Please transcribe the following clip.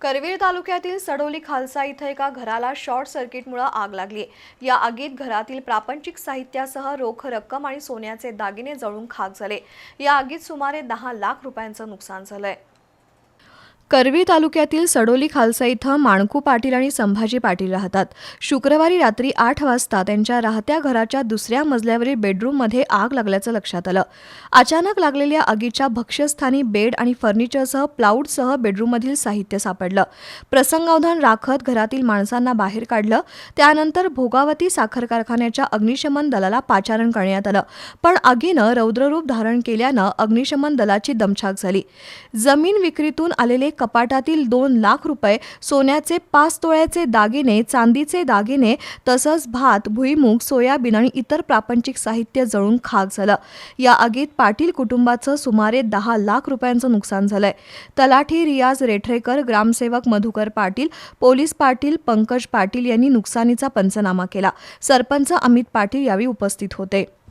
करवीर तालुक्यातील सडोली खालसा इथं एका घराला शॉर्ट सर्किटमुळे आग लागली. या आगीत घरातील प्रापंचिक साहित्यासह रोख रक्कम आणि सोन्याचे दागिने जळून खाक झाले. या आगीत सुमारे दहा लाख रुपयांचं नुकसान झालंय. करवी तालुक्यातील सडोली खालसा इथं माणकू पाटील आणि संभाजी पाटील राहतात. शुक्रवारी रात्री आठ वाजता त्यांच्या राहत्या घराच्या दुसऱ्या मजल्यावरील बेडरूममध्ये आग लागल्याचं लक्षात आलं. अचानक लागलेल्या आगीच्या भक्ष्यस्थानी बेड आणि फर्निचरसह प्लाऊडसह बेडरूममधील साहित्य सापडलं. प्रसंगावधान राखत घरातील माणसांना बाहेर काढलं. त्यानंतर भोगावती साखर कारखान्याच्या अग्निशमन दलाला पाचारण करण्यात आलं. पण आगीनं रौद्ररूप धारण केल्यानं अग्निशमन दलाची दमछाक झाली. जमीन विक्रीतून आलेले कपाटातील दोन लाख रुपये सोन्याचे पाच तोळ्याचे दागिने चांदीचे दागिने तसंच भात भुईमूग सोयाबीन आणि इतर प्रापंचिक साहित्य जळून खाक झालं. या आगीत पाटील कुटुंबाचं सुमारे दहा लाख रुपयांचं नुकसान झालंय. तलाठी रियाज रेठरेकर ग्रामसेवक मधुकर पाटील पोलीस पाटील पंकज पाटील यांनी नुकसानीचा पंचनामा केला. सरपंच अमित पाटील यावेळी उपस्थित होते.